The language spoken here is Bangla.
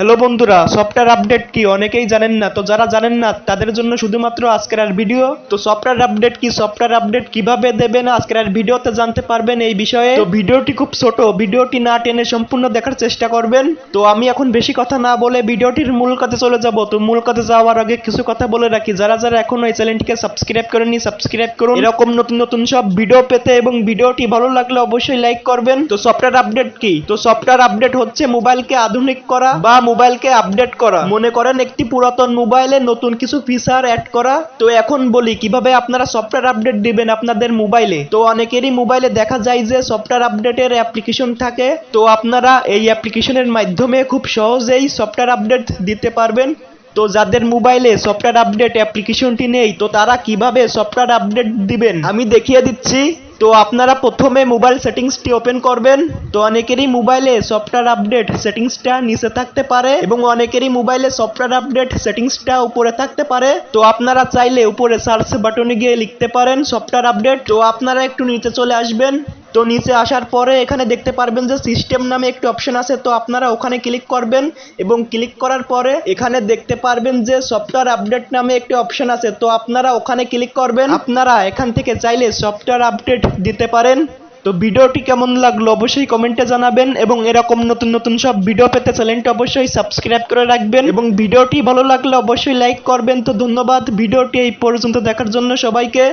হ্যালো বন্ধুরা সফটওয়্যার আপডেট কি? অনেকেই জানেন না। তো যারা জানেন না, তাদের জন্য শুধুমাত্র আজকের আর ভিডিও তো সফটওয়্যার আপডেট কি? সফটওয়্যার আপডেট কীভাবে দেবেন? আজকের আর ভিডিওতে জানতে পারবেন এই বিষয়ে। তো ভিডিওটি খুব ছোট। ভিডিওটি না টেনে সম্পূর্ণ দেখার চেষ্টা করবেন। তো আমি এখন বেশি কথা না বলে ভিডিওটির মূল কাজে চলে যাব। তো মূল কাজে যাওয়ার আগে কিছু কথা বলে রাখি। যারা যারা এখনও এই চ্যানেলটিকে সাবস্ক্রাইব করেননি সাবস্ক্রাইব করুন। এরকম নতুন নতুন সব ভিডিও পেতে এবং ভিডিওটি ভালো লাগলে অবশ্যই লাইক করবেন। তো সফটওয়্যার আপডেট কি? তো সফটওয়্যার আপডেট হচ্ছে মোবাইলকে আধুনিক করা বা মোবাইলকে আপডেট করা। মনে করেন একটি পুরাতন মোবাইলে নতুন কিছু ফিচার অ্যাড করা। তো এখন বলি, কীভাবে আপনারা সফটওয়্যার আপডেট দিবেন আপনাদের মোবাইলে? তো অনেকেরই মোবাইলে দেখা যায় যে সফটওয়্যার আপডেটের অ্যাপ্লিকেশন থাকে। তো আপনারা এই অ্যাপ্লিকেশনের মাধ্যমে খুব সহজেই সফটওয়্যার আপডেট দিতে পারবেন। তো যাদের মোবাইলে সফটওয়্যার আপডেট অ্যাপ্লিকেশনটি নেই, তো তারা কীভাবে সফটওয়্যার আপডেট দিবেন? আমি দেখিয়ে দিচ্ছি। তো আপনারা প্রথমে মোবাইল সেটিংসটি ওপেন করবেন। তো অনেকেরই মোবাইলে সফটওয়্যার আপডেট সেটিংসটা নিচে থাকতে পারে এবং অনেকেরই মোবাইলে সফটওয়্যার আপডেট সেটিংসটা উপরে থাকতে পারে। তো আপনারা চাইলে উপরে সার্চ বাটনে গিয়ে লিখতে পারেন সফটওয়্যার আপডেট তো আপনারা একটু নিচে চলে আসবেন। তো নিচে আসার পরে এখানে দেখতে পারবেন যে সিস্টেম নামে একটি অপশন আছে, তো আপনারা ওখানে ক্লিক করবেন এবং ক্লিক করার পরে এখানে দেখতে পারবেন যে সফটওয়্যার আপডেট নামে একটি অপশন আছে, তো আপনারা ওখানে ক্লিক করবেন। আপনারা এখান থেকে চাইলে সফটওয়্যার আপডেট দিতে পারেন। তো ভিডিওটি কেমন লাগল অবশ্যই কমেন্টে জানাবেন এবং এরকম নতুন নতুন সব ভিডিও পেতে চ্যানেলটি অবশ্যই সাবস্ক্রাইব করে রাখবেন এবং ভিডিওটি ভালো লাগলে অবশ্যই লাইক করবেন। তো ধন্যবাদ, ভিডিওটি এই পর্যন্ত দেখার জন্য সবাইকে।